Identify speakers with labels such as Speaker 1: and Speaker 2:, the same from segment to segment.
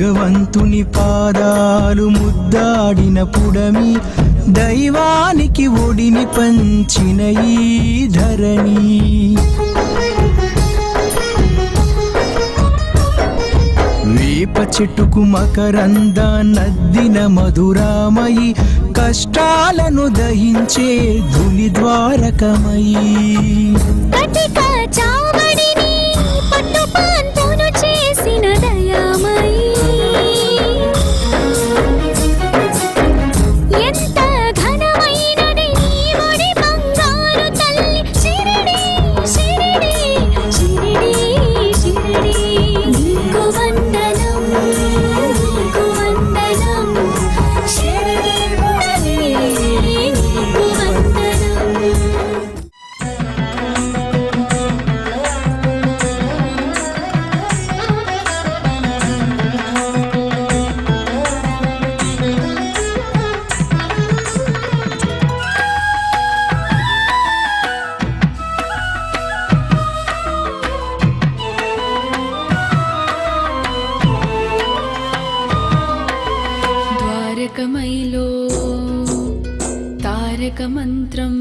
Speaker 1: భగవంతుని పాదాలు ముద్దాడిన పుడమి దైవానికి ఒడిని పంచిన ఈ ధరణి. వేప చెట్టుకు మకరంద నద్దిన మధురామయి కష్టాలను దహించే ధుని ద్వారకమయి.
Speaker 2: నీకు వందనం
Speaker 3: తారకమైలో తారక మంత్రం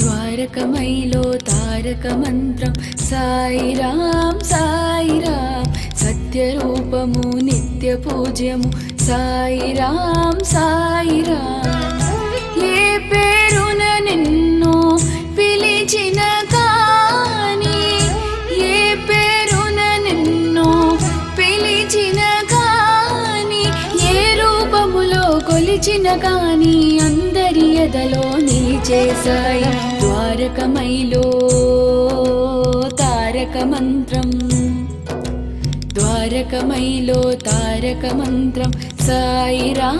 Speaker 3: ద్వారకమైలో తారక మంత్రం సాయిరాం సాయిరాం సత్యరూపము నిత్య పూజ్యము సాయిరాం సాయిరాం ఏ పేరు కొలిచిన కాని అందరి ఎదలో నిలిచేశాయి ద్వారకమైలో తారక మంత్రం ద్వారకమైలో తారక మంత్రం సాయిరా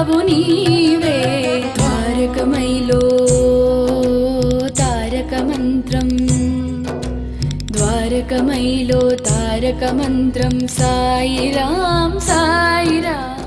Speaker 3: మహిమాన్వితుడవు నీవే ద్వారకమైలో తారక మంత్రం ద్వారకమైలో తారక మంత్రం సాయిరాం సాయిరాం